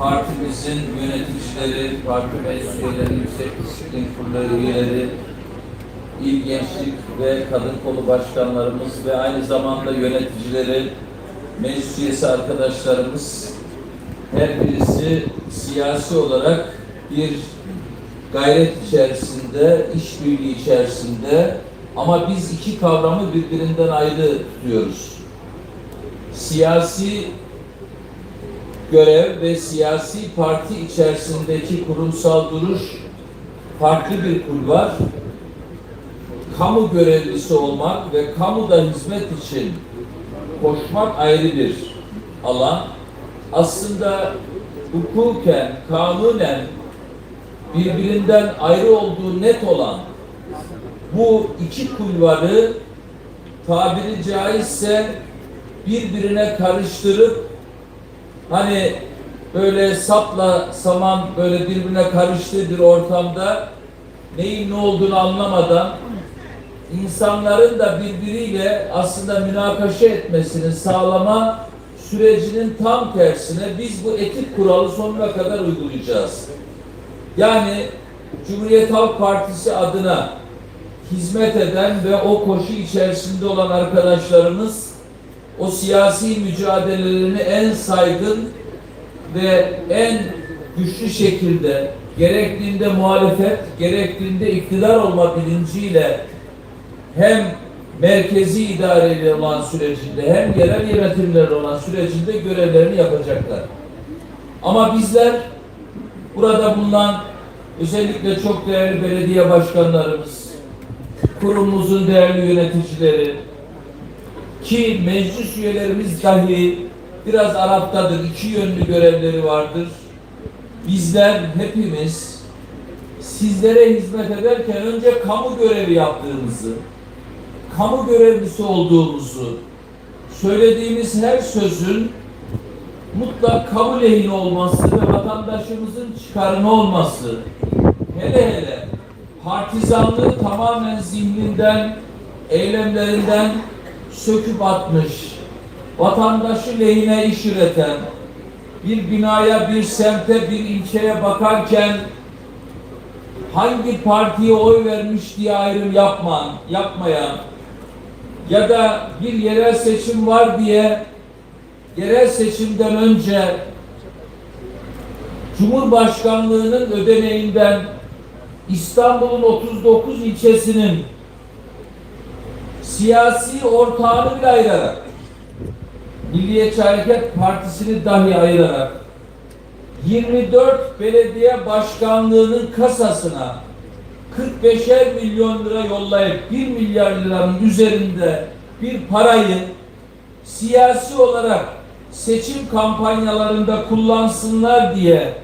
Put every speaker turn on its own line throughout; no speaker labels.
partimizin yöneticileri, parti meclis üyeleri, yüksek disiplin kurulu üyeleri, il gençlik ve kadın kolu başkanlarımız ve aynı zamanda yöneticileri, meclis üyesi arkadaşlarımız her birisi siyasi olarak bir gayret içerisinde, işbirliği içerisinde ama biz iki kavramı birbirinden ayrı tutuyoruz. Siyasi görev ve siyasi parti içerisindeki kurumsal duruş farklı bir kul var. Kamu görevlisi olmak ve kamuda hizmet için koşmak ayrı bir alan. Aslında hukuken, kanunen birbirinden ayrı olduğu net olan bu iki kulvarı tabiri caizse birbirine karıştırıp hani böyle sapla saman böyle birbirine karıştığı bir ortamda neyin ne olduğunu anlamadan insanların da birbiriyle aslında münakaşa etmesini sağlama sürecinin tam tersine biz bu etik kuralı sonuna kadar uygulayacağız. Yani Cumhuriyet Halk Partisi adına hizmet eden ve o koşu içerisinde olan arkadaşlarımız o siyasi mücadelelerini en saygın ve en güçlü şekilde gerektiğinde muhalefet, gerektiğinde iktidar olma bilinciyle hem merkezi idareyle olan sürecinde hem yerel yönetimlerle olan sürecinde görevlerini yapacaklar. Ama bizler burada bulunan özellikle çok değerli belediye başkanlarımız, kurumumuzun değerli yöneticileri, ki meclis üyelerimiz dahi biraz Arap'tadır, iki yönlü görevleri vardır. Bizler hepimiz sizlere hizmet ederken önce kamu görevi yaptığımızı, kamu görevlisi olduğumuzu, söylediğimiz her sözün mutlak kamu lehine olması ve vatandaşımızın çıkarına olması, hele hele partizanlığı tamamen zihninden, eylemlerinden söküp atmış, vatandaşı lehine iş üreten, bir binaya, bir semte, bir ilçeye bakarken hangi partiye oy vermiş diye ayrım yapman, yapmayan ya da bir yerel seçim var diye yerel seçimden önce Cumhurbaşkanlığının ödeneğinden İstanbul'un 39 ilçesinin siyasi ortağını bile ayırarak Milliyetçi Hareket Partisi'ni dahi ayırarak 24 belediye başkanlığının kasasına 45'er milyon lira yollayıp 1 milyar liranın üzerinde bir parayı siyasi olarak seçim kampanyalarında kullansınlar diye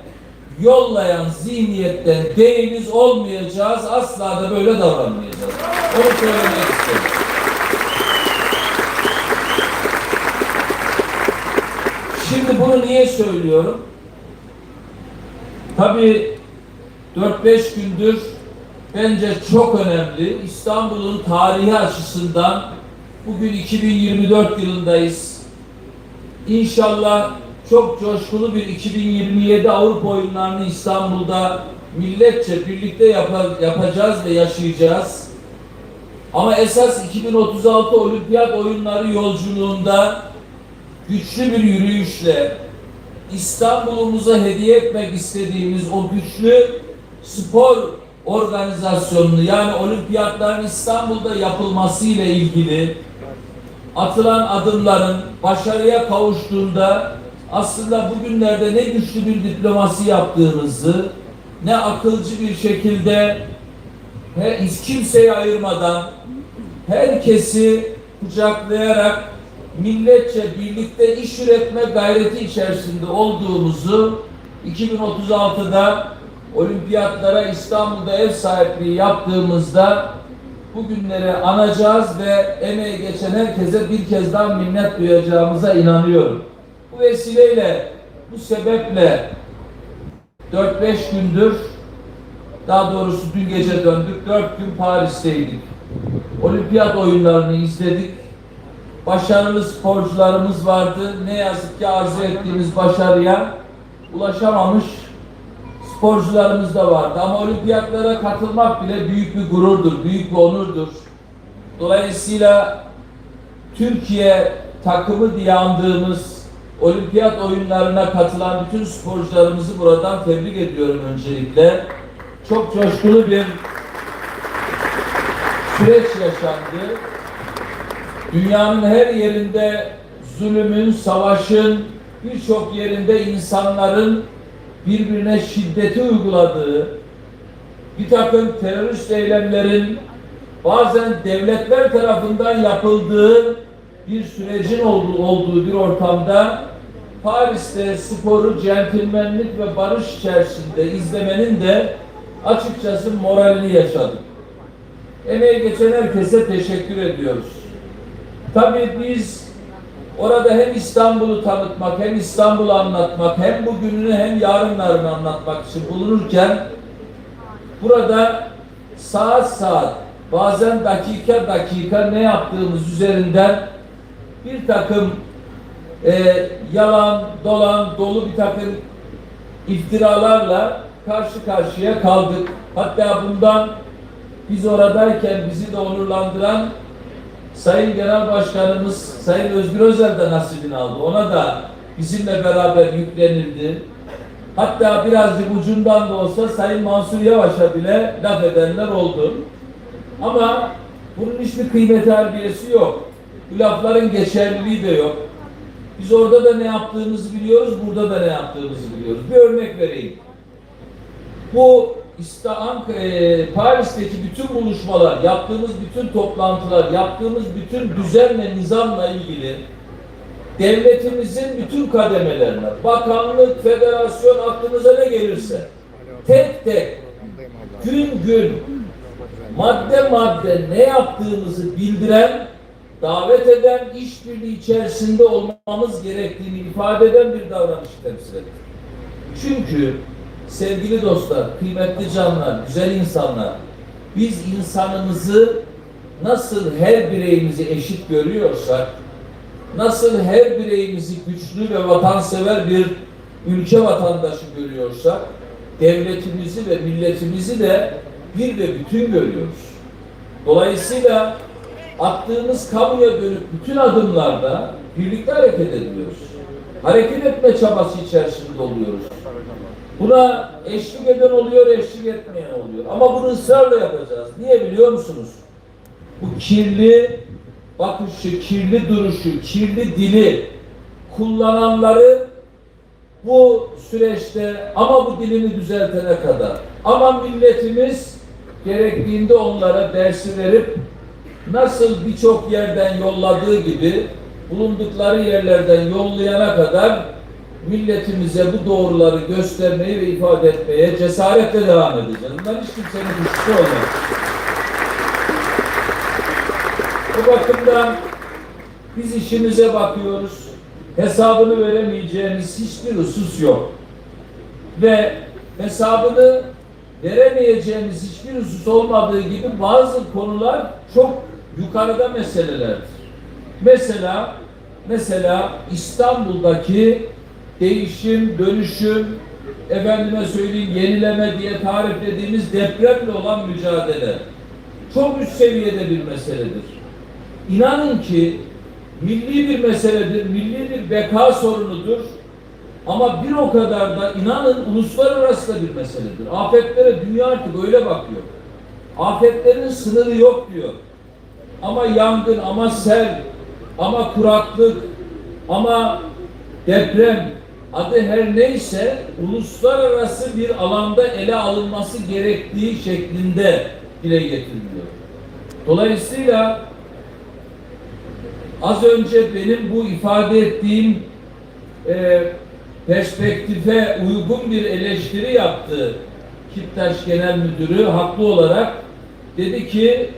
yollayan zihniyetten değiliz olmayacağız. Asla da böyle davranmayacağız. Onu söylemek istedim. Şimdi bunu niye söylüyorum? Tabii 4-5 gündür bence çok önemli. İstanbul'un tarihi açısından bugün 2024 yılındayız. İnşallah çok coşkulu bir 2027 Avrupa oyunlarını İstanbul'da milletçe birlikte yapa- yapacağız ve yaşayacağız. Ama esas 2036 Olimpiyat oyunları yolculuğunda güçlü bir yürüyüşle İstanbul'umuza hediye etmek istediğimiz o güçlü spor organizasyonunu yani olimpiyatların İstanbul'da yapılması ile ilgili atılan adımların başarıya kavuştuğunda aslında bugünlerde ne güçlü bir diplomasi yaptığımızı ne akılcı bir şekilde hiç kimseyi ayırmadan herkesi kucaklayarak milletçe birlikte iş üretme gayreti içerisinde olduğumuzu 2036'da olimpiyatlara İstanbul'da ev sahipliği yaptığımızda bugünleri anacağız ve emeği geçen herkese bir kez daha minnet duyacağımıza inanıyorum. Bu vesileyle, bu sebeple 4-5 gündür daha doğrusu dün gece döndük. 4 gün Paris'teydik. Olimpiyat oyunlarını izledik. Başarılı sporcularımız vardı. Ne yazık ki arzu ettiğimiz başarıya ulaşamamış sporcularımız da vardı. Ama olimpiyatlara katılmak bile büyük bir gururdur, büyük bir onurdur. Dolayısıyla Türkiye takımı diye andığımız olimpiyat oyunlarına katılan bütün sporcularımızı buradan tebrik ediyorum öncelikle. Çok coşkulu bir süreç yaşandı. Dünyanın her yerinde zulümün, savaşın, birçok yerinde insanların birbirine şiddeti uyguladığı, bir takım terörist eylemlerin bazen devletler tarafından yapıldığı bir sürecin olduğu, olduğu bir ortamda Paris'te sporu centilmenlik ve barış içerisinde izlemenin de açıkçası moralini yaşadık. Emeği geçen herkese teşekkür ediyoruz. Tabii biz orada hem İstanbul'u tanıtmak, hem İstanbul'u anlatmak, hem bugününü hem yarınlarını anlatmak için bulunurken burada saat saat, bazen dakika dakika ne yaptığımız üzerinden bir takım e, yalan, dolan, dolu bir takım iftiralarla karşı karşıya kaldık. Hatta bundan biz oradayken bizi de onurlandıran Sayın Genel Başkanımız Sayın Özgür Özel de nasibini aldı. Ona da bizimle beraber yüklenildi. Hatta birazcık ucundan da olsa Sayın Mansur Yavaş'a bile laf edenler oldu. Ama bunun hiçbir kıymet harbiyesi yok. Bu lafların geçerliliği de yok. Biz orada da ne yaptığımızı biliyoruz, burada da ne yaptığımızı biliyoruz. Bir örnek vereyim. Bu İstanbul, e, Paris'teki bütün buluşmalar, yaptığımız bütün toplantılar, yaptığımız bütün düzen ve nizamla ilgili devletimizin bütün kademelerine, bakanlık, federasyon aklınıza ne gelirse tek tek gün gün madde madde ne yaptığımızı bildiren, davet eden, işbirliği içerisinde olmamız gerektiğini ifade eden bir davranışı temsil eder. Çünkü sevgili dostlar, kıymetli canlar, güzel insanlar, biz insanımızı nasıl her bireyimizi eşit görüyorsak, nasıl her bireyimizi güçlü ve vatansever bir ülke vatandaşı görüyorsak, devletimizi ve milletimizi de bir ve bütün görüyoruz. Dolayısıyla attığımız kamuya dönük bütün adımlarda birlikte hareket ediyoruz. Hareket etme çabası içerisinde oluyoruz. Buna eşlik eden oluyor, eşlik etmeyen oluyor. Ama bunu ısrarla yapacağız. Niye biliyor musunuz? Bu kirli bakışı, kirli duruşu, kirli dili kullananları bu süreçte ama bu dilini düzeltene kadar ama milletimiz gerektiğinde onlara dersi verip nasıl birçok yerden yolladığı gibi bulundukları yerlerden yollayana kadar milletimize bu doğruları göstermeyi ve ifade etmeye cesaretle devam edeceğiz. Bundan hiç kimsenin kuşkusu olmaz. Bu bakımdan biz işimize bakıyoruz. Hesabını veremeyeceğimiz hiçbir husus yok. Ve hesabını veremeyeceğimiz hiçbir husus olmadığı gibi bazı konular çok yukarıda meselelerdir. Mesela mesela İstanbul'daki değişim, dönüşüm, efendime söyleyeyim yenileme diye tariflediğimiz depremle olan mücadele çok üst seviyede bir meseledir. İnanın ki milli bir meseledir, milli bir beka sorunudur. Ama bir o kadar da inanın uluslararası da bir meseledir. Afetlere dünya artık öyle bakıyor. Afetlerin sınırı yok diyor. Ama yangın, ama sel, ama kuraklık, ama deprem adı her neyse uluslararası bir alanda ele alınması gerektiği şeklinde dile getiriliyor. Dolayısıyla az önce benim bu ifade ettiğim e, perspektife uygun bir eleştiri yaptı Kiptaş Genel Müdürü haklı olarak dedi ki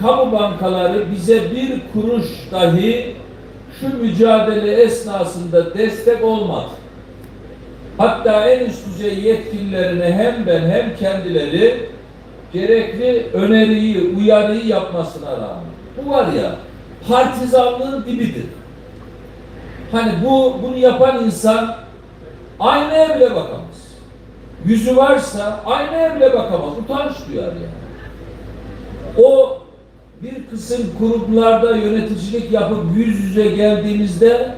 kamu bankaları bize bir kuruş dahi şu mücadele esnasında destek olmadı. Hatta en üst düzey yetkililerine hem ben hem kendileri gerekli öneriyi, uyarıyı yapmasına rağmen. Bu var ya partizanlığın dibidir. Hani bu bunu yapan insan Aynaya bile bakamaz. Yüzü varsa aynaya bile bakamaz. Utanç duyar yani. O bir kısım kurumlarda yöneticilik yapıp yüz yüze geldiğimizde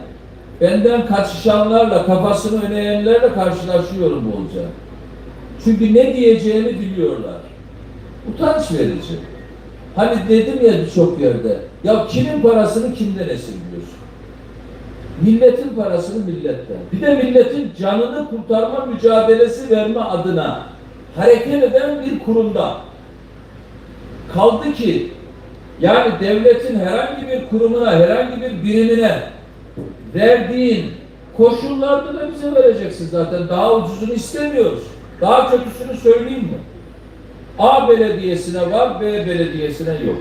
benden kaçışanlarla, kafasını öne eğenlerle karşılaşıyorum bolca. Çünkü ne diyeceğini biliyorlar. Utanç verici. Hani dedim ya birçok yerde, ya kimin parasını kimden esirgiyorsun? Milletin parasını milletten. Bir de milletin canını kurtarma mücadelesi verme adına hareket eden bir kurumda. Kaldı ki yani devletin herhangi bir kurumuna, herhangi bir birimine verdiğin koşullarda da bize vereceksin zaten. Daha ucuzunu istemiyoruz. Daha kötüsünü söyleyeyim mi? A belediyesine var, B belediyesine yok.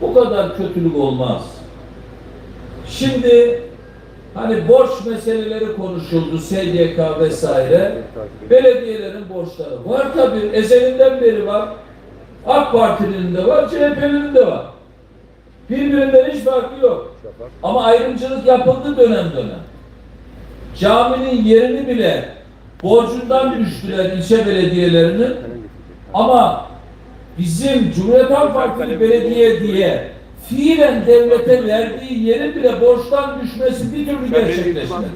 Bu kadar kötülük olmaz. Şimdi hani borç meseleleri konuşuldu, SGK vesaire. Belediyelerin borçları var tabii. Ezelinden beri var. AK Parti'nin de var, CHP'nin de var. Birbirinden hiç farkı yok. Ama ayrımcılık yapıldı dönem dönem. Caminin yerini bile borcundan düştüler ilçe belediyelerinin. Ama bizim Cumhuriyet Halk Partili belediye diye fiilen devlete verdiği yerin bile borçtan düşmesi bir türlü gerçekleşmedi.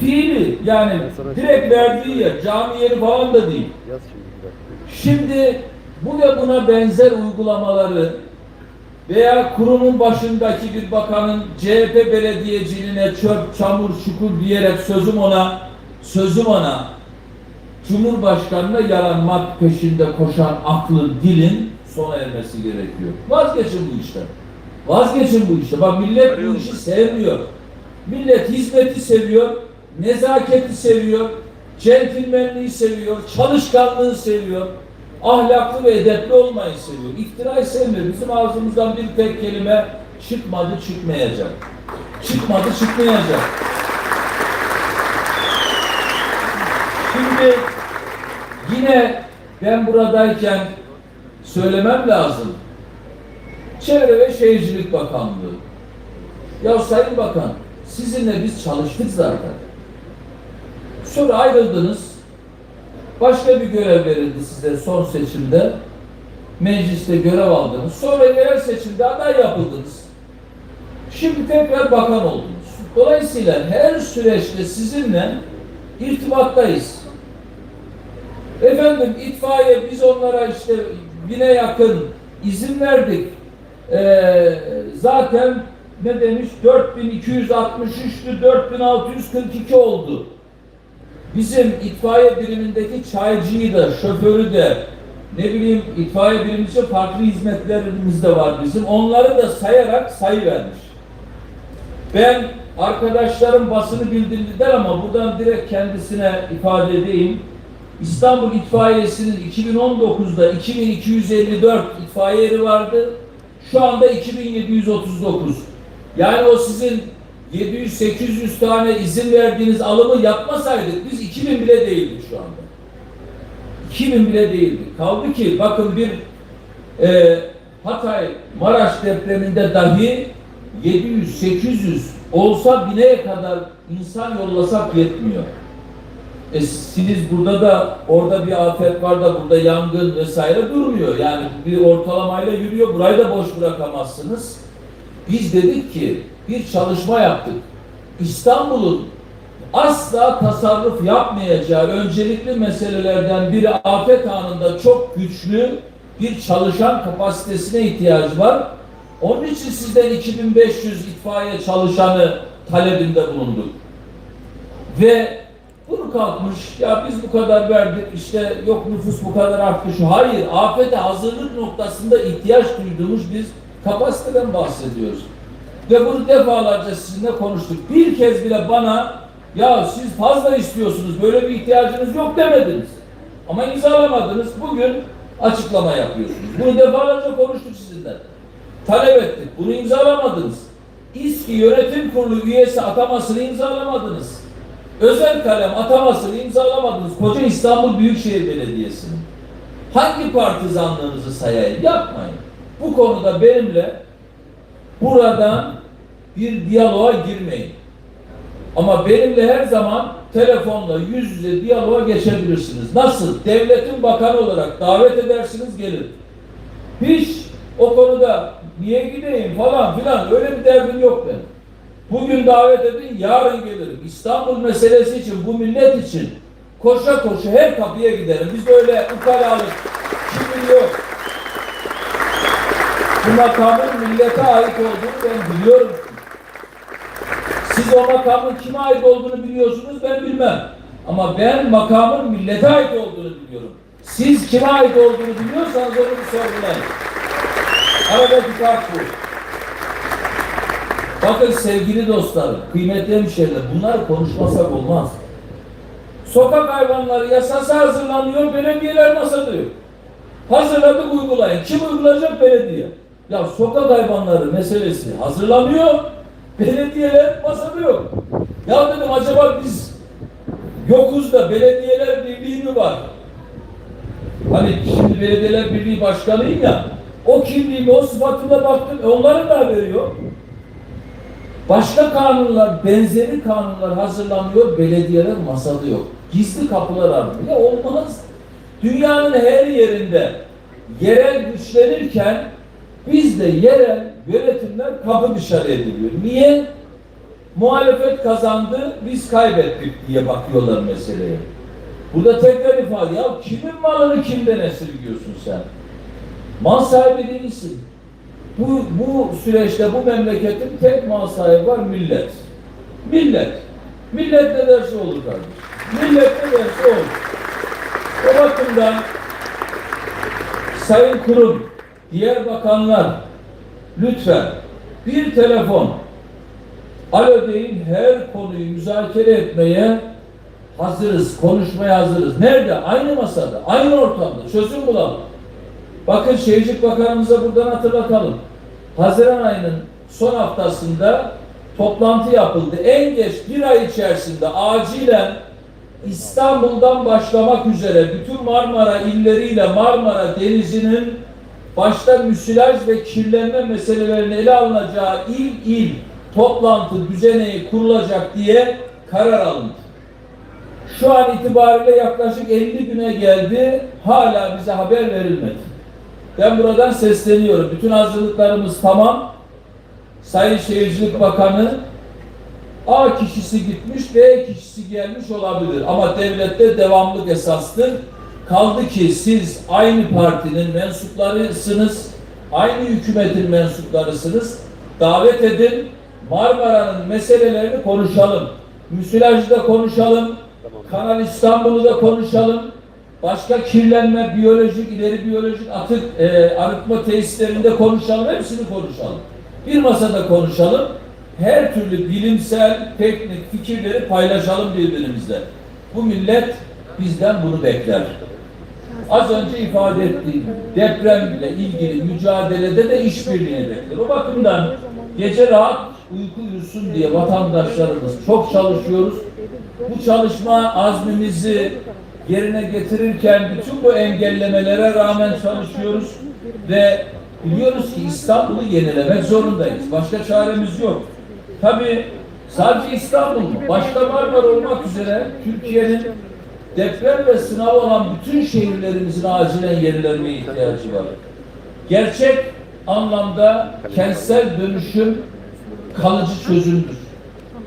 Fiili yani direkt verdiği yer, cami yeri falan da değil.
Şimdi
bu ve buna benzer uygulamaları veya kurumun başındaki bir bakanın CHP belediyeciliğine çöp, çamur, çukur diyerek sözüm ona, sözüm ona Cumhurbaşkanına yaranmak peşinde koşan aklın, dilin sona ermesi gerekiyor. Vazgeçin bu işten. Vazgeçin bu işte. Bak millet bu işi sevmiyor. Millet hizmeti seviyor, nezaketi seviyor, centilmenliği seviyor, çalışkanlığı seviyor, ahlaklı ve edepli olmayı seviyor. İftirayı sevmiyor. Bizim ağzımızdan bir tek kelime çıkmadı çıkmayacak. Çıkmadı çıkmayacak. Şimdi yine ben buradayken söylemem lazım. Çevre ve Şehircilik Bakanlığı. Ya Sayın Bakan, sizinle biz çalıştık zaten. Sonra ayrıldınız. Başka bir görev verildi size son seçimde. Mecliste görev aldınız. Sonra yerel seçimde aday yapıldınız. Şimdi tekrar bakan oldunuz. Dolayısıyla her süreçte sizinle irtibattayız. Efendim itfaiye biz onlara işte bine yakın izin verdik. Ee, zaten ne demiş 4263'tü 4642 oldu. Bizim itfaiye birimindeki çaycıyı da şoförü de ne bileyim itfaiye birimimizde farklı hizmetlerimiz de var bizim. Onları da sayarak sayı vermiş. Ben arkadaşlarım basını bildirdiler ama buradan direkt kendisine ifade edeyim. İstanbul İtfaiyesi'nin 2019'da 2254 itfaiye eri vardı. Şu anda 2739. Yani o sizin 700-800 tane izin verdiğiniz alımı yapmasaydık biz 2000 bile değildik şu anda. 2000 bile değildik. Kaldı ki bakın bir e, Hatay Maraş depreminde dahi 700-800 olsa bineye kadar insan yollasak yetmiyor. E siz burada da orada bir afet var da burada yangın vesaire durmuyor. Yani bir ortalamayla yürüyor. Burayı da boş bırakamazsınız. Biz dedik ki bir çalışma yaptık. İstanbul'un asla tasarruf yapmayacağı öncelikli meselelerden biri afet anında çok güçlü bir çalışan kapasitesine ihtiyacı var. Onun için sizden 2500 itfaiye çalışanı talebinde bulunduk. Ve bunu kalkmış, ya biz bu kadar verdik, işte yok nüfus bu kadar arttı şu. Hayır, afete hazırlık noktasında ihtiyaç duyduğumuz biz kapasiteden bahsediyoruz. Ve bunu defalarca sizinle konuştuk. Bir kez bile bana ya siz fazla istiyorsunuz, böyle bir ihtiyacınız yok demediniz. Ama imzalamadınız. Bugün açıklama yapıyorsunuz. Bunu defalarca konuştuk sizinle. Talep ettik. Bunu imzalamadınız. İSKİ Yönetim Kurulu üyesi atamasını imzalamadınız. Özel kalem atamasını imzalamadınız. Koca İstanbul Büyükşehir Belediyesi'nin. Hangi partizanlığınızı sayayım? Yapmayın. Bu konuda benimle buradan bir diyaloğa girmeyin. Ama benimle her zaman telefonla yüz yüze diyaloğa geçebilirsiniz. Nasıl? Devletin bakanı olarak davet edersiniz gelir. Hiç o konuda niye gideyim falan filan öyle bir derdim yok benim. Bugün davet edin, yarın gelirim. İstanbul meselesi için, bu millet için koşa koşa her kapıya giderim. Biz öyle ukalalık, kibir yok. Bu makamın millete ait olduğunu ben biliyorum. Siz o makamın kime ait olduğunu biliyorsunuz, ben bilmem. Ama ben makamın millete ait olduğunu biliyorum. Siz kime ait olduğunu biliyorsanız onu bir sorgulayın. Aradaki fark bu. Bakın sevgili dostlarım, kıymetli hemşehriler, bunlar konuşmasak olmaz. Sokak hayvanları yasası hazırlanıyor, belediyeler masada yok. Hazırladık uygulayın. Kim uygulayacak? Belediye. Ya sokak hayvanları meselesi hazırlanıyor, belediyeler masada. Ya dedim acaba biz yokuz da belediyeler birliği mi var? Hani şimdi belediyeler birliği başkanıyım ya, o kimliğimi, o sıfatımla baktım, e onların da haberi yok. Başka kanunlar, benzeri kanunlar hazırlanıyor, belediyeler masada yok. Gizli kapılar. Ya olmaz. Dünyanın her yerinde yerel güçlenirken bizde yerel yönetimler kapı dışarı ediliyor. Niye? Muhalefet kazandı, biz kaybettik diye bakıyorlar meseleye. Burada tekrar ifade, ya kimin malını kimden esirgiyorsun sen? Mal sahibi değilsin. Bu, bu süreçte bu memleketin tek mal sahibi var millet. Millet. Millet ne derse olur kardeşim. Millet ne derse olur. O bakımdan Sayın Kurum, diğer bakanlar lütfen bir telefon alo deyin her konuyu müzakere etmeye hazırız, konuşmaya hazırız. Nerede? Aynı masada, aynı ortamda çözüm bulalım. Bakın Şehircilik Bakanımıza buradan hatırlatalım. Haziran ayının son haftasında toplantı yapıldı. En geç bir ay içerisinde acilen İstanbul'dan başlamak üzere bütün Marmara illeriyle Marmara Denizi'nin başta müsilaj ve kirlenme meselelerini ele alınacağı il il toplantı düzeneği kurulacak diye karar alındı. Şu an itibariyle yaklaşık 50 güne geldi. Hala bize haber verilmedi. Ben buradan sesleniyorum. Bütün hazırlıklarımız tamam. Sayın Şehircilik Bakanı A kişisi gitmiş, B kişisi gelmiş olabilir. Ama devlette devamlık esastır. Kaldı ki siz aynı partinin mensuplarısınız, aynı hükümetin mensuplarısınız. Davet edin, Marmara'nın meselelerini konuşalım. Müsilajda konuşalım, Kanal İstanbul'u da konuşalım. Başka kirlenme, biyolojik, ileri biyolojik atık e, arıtma tesislerinde konuşalım. Hepsini konuşalım. Bir masada konuşalım. Her türlü bilimsel, teknik fikirleri paylaşalım birbirimizle. Bu millet bizden bunu bekler. Az önce ifade ettiğim depremle ilgili mücadelede de işbirliğini bekler. O bakımdan gece rahat uyku uyusun diye vatandaşlarımız çok çalışıyoruz. Bu çalışma azmimizi yerine getirirken bütün bu engellemelere rağmen çalışıyoruz ve biliyoruz ki İstanbul'u yenilemek zorundayız. Başka çaremiz yok. Tabii sadece İstanbul? Başta Marmara olmak üzere Türkiye'nin depremle sınav olan bütün şehirlerimizin acilen yenilenmeye ihtiyacı var. Gerçek anlamda kentsel dönüşüm kalıcı çözümdür.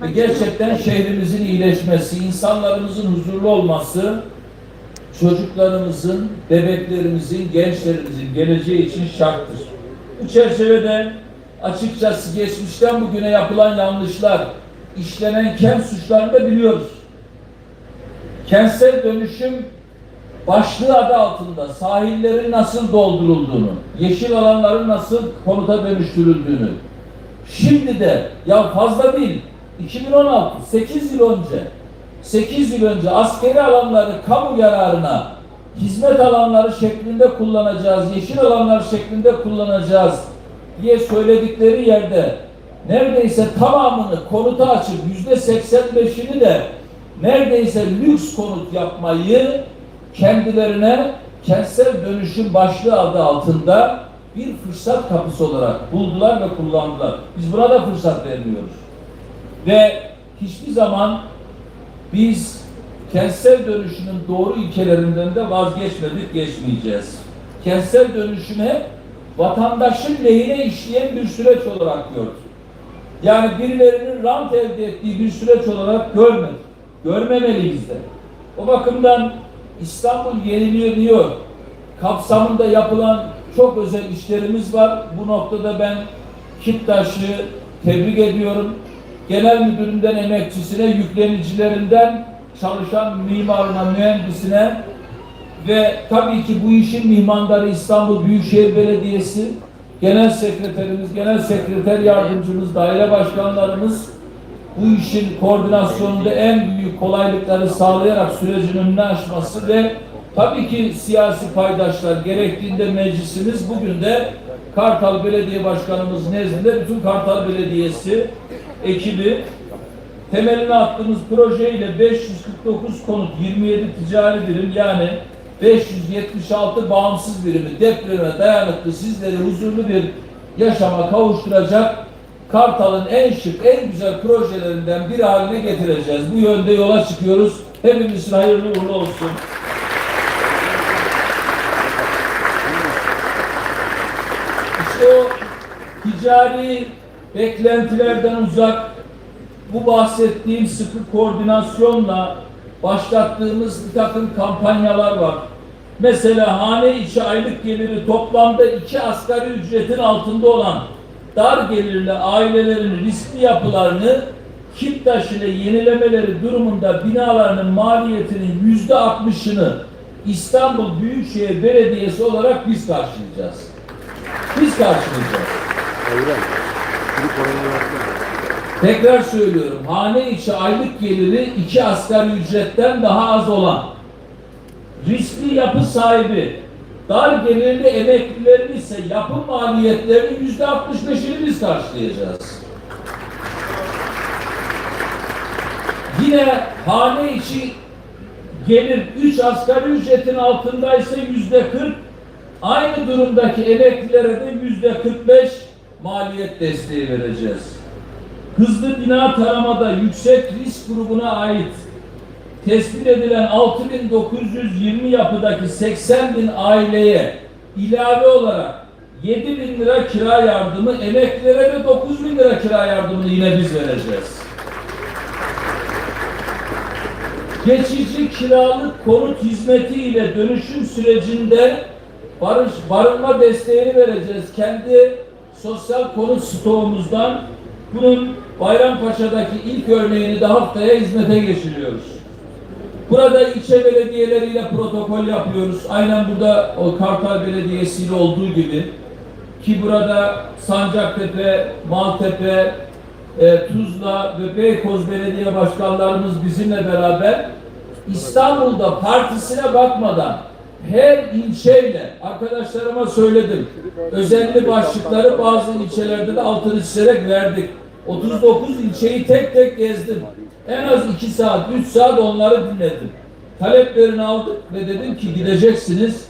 Ve gerçekten şehrimizin iyileşmesi, insanlarımızın huzurlu olması, çocuklarımızın, bebeklerimizin, gençlerimizin geleceği için şarttır. Bu çerçevede açıkçası geçmişten bugüne yapılan yanlışlar, işlenen kent suçlarını da biliyoruz. Kentsel dönüşüm başlığı adı altında. Sahillerin nasıl doldurulduğunu, yeşil alanların nasıl konuta dönüştürüldüğünü, şimdi de ya fazla değil, 2016, 8 yıl önce 8 yıl önce askeri alanları kamu yararına hizmet alanları şeklinde kullanacağız, yeşil alanlar şeklinde kullanacağız diye söyledikleri yerde neredeyse tamamını konuta açıp yüzde 85'ini de neredeyse lüks konut yapmayı kendilerine kentsel dönüşüm başlığı adı altında bir fırsat kapısı olarak buldular ve kullandılar. Biz buna da fırsat vermiyoruz. Ve hiçbir zaman biz kentsel dönüşümün doğru ilkelerinden de vazgeçmedik, geçmeyeceğiz. Kentsel dönüşüme vatandaşın lehine işleyen bir süreç olarak gördük. Yani birilerinin rant elde ettiği bir süreç olarak görmedik. Görmemeliyiz de. O bakımdan İstanbul yeniliyor kapsamında yapılan çok özel işlerimiz var. Bu noktada ben Kiptaş'ı tebrik ediyorum. Genel müdüründen emekçisine, yüklenicilerinden çalışan mimarına, mühendisine ve tabii ki bu işin mihmandarı İstanbul Büyükşehir Belediyesi, genel sekreterimiz, genel sekreter yardımcımız, daire başkanlarımız bu işin koordinasyonunda en büyük kolaylıkları sağlayarak sürecin önüne aşması ve tabii ki siyasi paydaşlar gerektiğinde meclisimiz bugün de Kartal Belediye Başkanımız nezdinde bütün Kartal Belediyesi ekibi temelini attığımız projeyle 549 konut 27 ticari birim yani 576 bağımsız birimi depreme dayanıklı sizleri huzurlu bir yaşama kavuşturacak Kartal'ın en şık, en güzel projelerinden biri haline getireceğiz. Bu yönde yola çıkıyoruz. Hepimizin hayırlı uğurlu olsun. İşte o ticari beklentilerden uzak bu bahsettiğim sıkı koordinasyonla başlattığımız bir takım kampanyalar var. Mesela hane içi aylık geliri toplamda iki asgari ücretin altında olan dar gelirli ailelerin riskli yapılarını Kiptaş ile yenilemeleri durumunda binalarının maliyetinin yüzde altmışını İstanbul Büyükşehir Belediyesi olarak biz karşılayacağız. Biz karşılayacağız. Tekrar söylüyorum. Hane içi aylık geliri iki asgari ücretten daha az olan riskli yapı sahibi dar gelirli emeklilerin ise yapı maliyetlerinin yüzde 65'ini biz karşılayacağız. Yine hane içi gelir 3 asgari ücretin altındaysa yüzde 40 aynı durumdaki emeklilere de yüzde 45 maliyet desteği vereceğiz. Hızlı bina taramada yüksek risk grubuna ait tespit edilen 6920 yapıdaki 80 bin aileye ilave olarak 7 bin lira kira yardımı, emeklilere de 9 bin lira kira yardımını yine biz vereceğiz. Geçici kiralık konut hizmeti ile dönüşüm sürecinde barış, barınma desteğini vereceğiz. Kendi sosyal konut stoğumuzdan bunun Bayrampaşa'daki ilk örneğini de haftaya hizmete geçiriyoruz. Burada ilçe belediyeleriyle protokol yapıyoruz. Aynen burada o Kartal Belediyesi ile olduğu gibi. Ki burada Sancaktepe, Maltepe, e, Tuzla ve Beykoz Belediye Başkanlarımız bizimle beraber İstanbul'da partisine bakmadan her ilçeyle arkadaşlarıma söyledim. Özelli başlıkları bazı ilçelerde de altını çizerek verdik. 39 ilçeyi tek tek gezdim. En az 2 saat, 3 saat onları dinledim. Taleplerini aldık ve dedim ki gideceksiniz.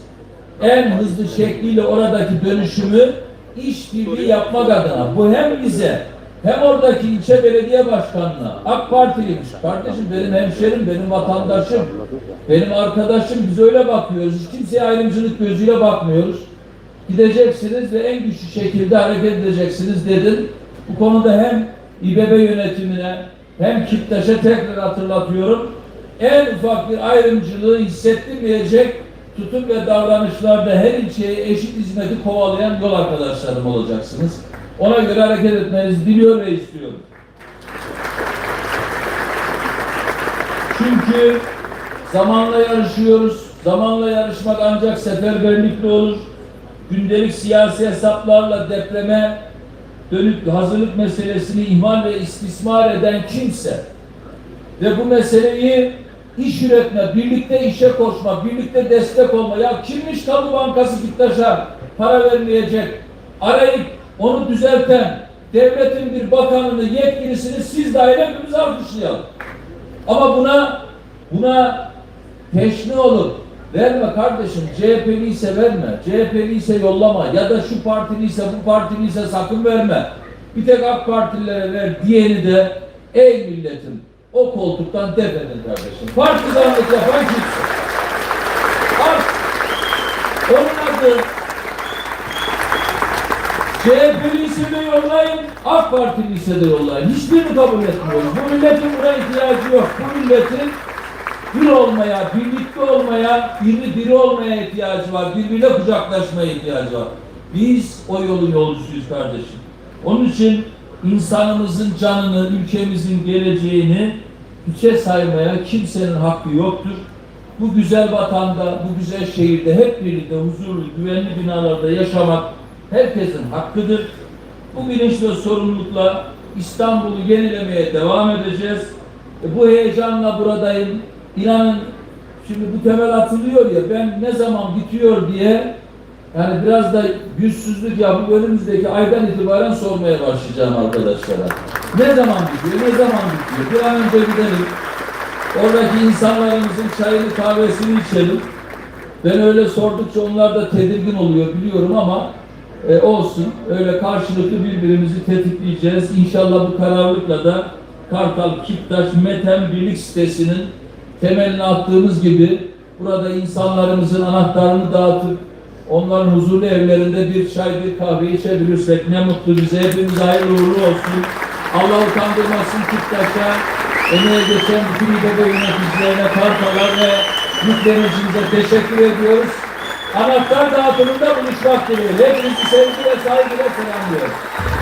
En hızlı şekliyle oradaki dönüşümü işbirliği yapmak adına. Bu hem bize hem oradaki ilçe belediye başkanına AK Partiliymiş. Kardeşim benim hemşerim, benim vatandaşım, benim arkadaşım biz öyle bakıyoruz. Hiç kimseye ayrımcılık gözüyle bakmıyoruz. Gideceksiniz ve en güçlü şekilde hareket edeceksiniz dedim. Bu konuda hem İBB yönetimine hem Kiptaş'a tekrar hatırlatıyorum. En ufak bir ayrımcılığı hissettirmeyecek tutum ve davranışlarda her ilçeye eşit hizmeti kovalayan yol arkadaşlarım olacaksınız. Ona göre hareket etmenizi diliyor ve istiyorum. Çünkü zamanla yarışıyoruz. Zamanla yarışmak ancak seferberlikle olur. Gündelik siyasi hesaplarla depreme dönük hazırlık meselesini ihmal ve istismar eden kimse ve bu meseleyi iş üretme, birlikte işe koşma, birlikte destek olma. Ya kimmiş kamu bankası Kiptaş'a para vermeyecek? Arayıp onu düzelten devletin bir bakanını, yetkilisini siz dahil hepimiz alkışlayalım. Ama buna buna teşne olup verme kardeşim CHP'li ise verme. CHP'li ise yollama ya da şu partili ise bu partili ise sakın verme. Bir tek AK Partililere ver diyeni de Ey milletim o koltuktan defedin kardeşim. Partizanlık yapan kimse. Onun adı CHP lisede yollayın, AK Parti lisede yollayın. Hiçbirini kabul etmiyoruz. Bu milletin buna ihtiyacı yok. Bu milletin bir olmaya, birlikte olmaya, biri biri olmaya ihtiyacı var. Birbirine kucaklaşmaya ihtiyacı var. Biz o yolun yolcusuyuz kardeşim. Onun için insanımızın canını, ülkemizin geleceğini hiçe saymaya kimsenin hakkı yoktur. Bu güzel vatanda, bu güzel şehirde hep birlikte huzurlu, güvenli binalarda yaşamak herkesin hakkıdır. Bu bilinç ve sorumlulukla İstanbul'u yenilemeye devam edeceğiz. E, bu heyecanla buradayım. İnanın şimdi bu temel atılıyor ya ben ne zaman bitiyor diye yani biraz da yüzsüzlük yapıp önümüzdeki aydan itibaren sormaya başlayacağım arkadaşlara. Ne zaman bitiyor? Ne zaman bitiyor? Bir an önce gidelim. Oradaki insanlarımızın çayını kahvesini içelim. Ben öyle sordukça onlar da tedirgin oluyor biliyorum ama e, olsun. Öyle karşılıklı birbirimizi tetikleyeceğiz. İnşallah bu kararlılıkla da Kartal, Kiptaş, Metem Birlik sitesinin temelini attığımız gibi burada insanlarımızın anahtarını dağıtıp onların huzurlu evlerinde bir çay, bir kahve içebilirsek ne mutlu bize. Hepimize hayırlı uğurlu olsun. Allah utandırmasın Kiptaş'a, emeğe geçen bütün İBB yöneticilerine, Kartal'a ve yüklenicimize teşekkür ediyoruz. Anahtar dağıtımında buluşmak dileğiyle. Hepinizi sevgiyle, saygıyla selamlıyorum.